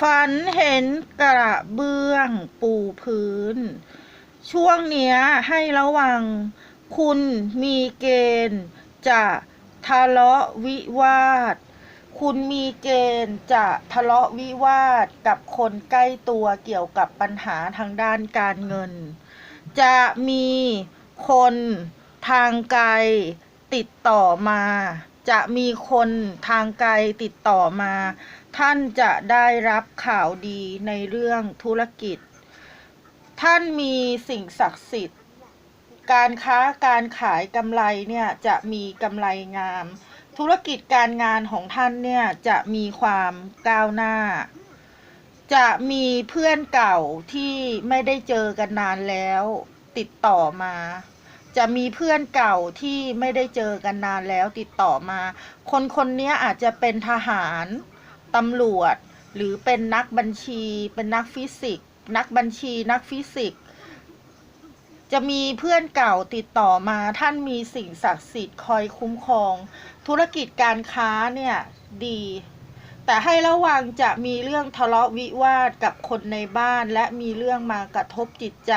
ฝันเห็นกระเบื้องปูพื้น ช่วงเนี้ยให้ระวัง คุณมีเกณฑ์ จะทะเลาะวิวาท คุณมีเกณฑ์จะทะเลาะวิวาทกับคนใกล้ตัวเกี่ยวกับปัญหาทางด้านการเงิน จะมีคนทางไกลติดต่อมา จะมีคนทางไกลติดต่อมา ท่านจะได้รับข่าวดีในเรื่องธุรกิจ ท่านมีสิ่งศักดิ์สิทธิ์ การค้าการขายกำไรเนี่ยจะมีกำไรงาม ธุรกิจการงานของท่านเนี่ยจะมีความก้าวหน้า จะมีเพื่อนเก่าที่ไม่ได้เจอกันนานแล้ว ติดต่อมา จะมีเพื่อนเก่าที่ไม่ได้เจอกันนานแล้วติดต่อมา คนคนนี้อาจจะเป็นทหารตำรวจ หรือเป็นนักบัญชี เป็นนักฟิสิกส์นักบัญชีนักฟิสิกส์จะมีเพื่อนเก่าติดต่อมาท่านมีสิ่งศักดิ์สิทธิ์คอยคุ้มครอง ธุรกิจการค้าเนี่ยดี แต่ให้ระวังจะมีเรื่องทะเลาะวิวาทกับคนในบ้าน และมีเรื่องมากระทบจิตใจ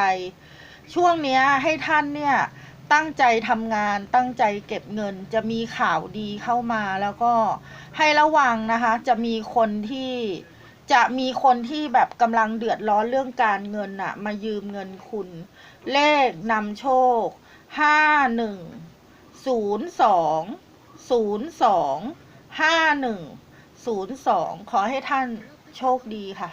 ช่วงนี้ให้ท่านเนี่ย ตั้งใจทำงาน ตั้งใจเก็บเงิน จะมีข่าวดีเข้ามาแล้วก็ให้ระวังนะคะ จะมีคนที่จะมีคนที่แบบกำลังเดือดร้อนเรื่องการเงินอะมายืมเงินคุณ เลขนำโชคห้าหนึ่งศูนย์สองศูนย์สองห้าหนึ่งศูนย์สองขอให้ท่านโชคดีค่ะ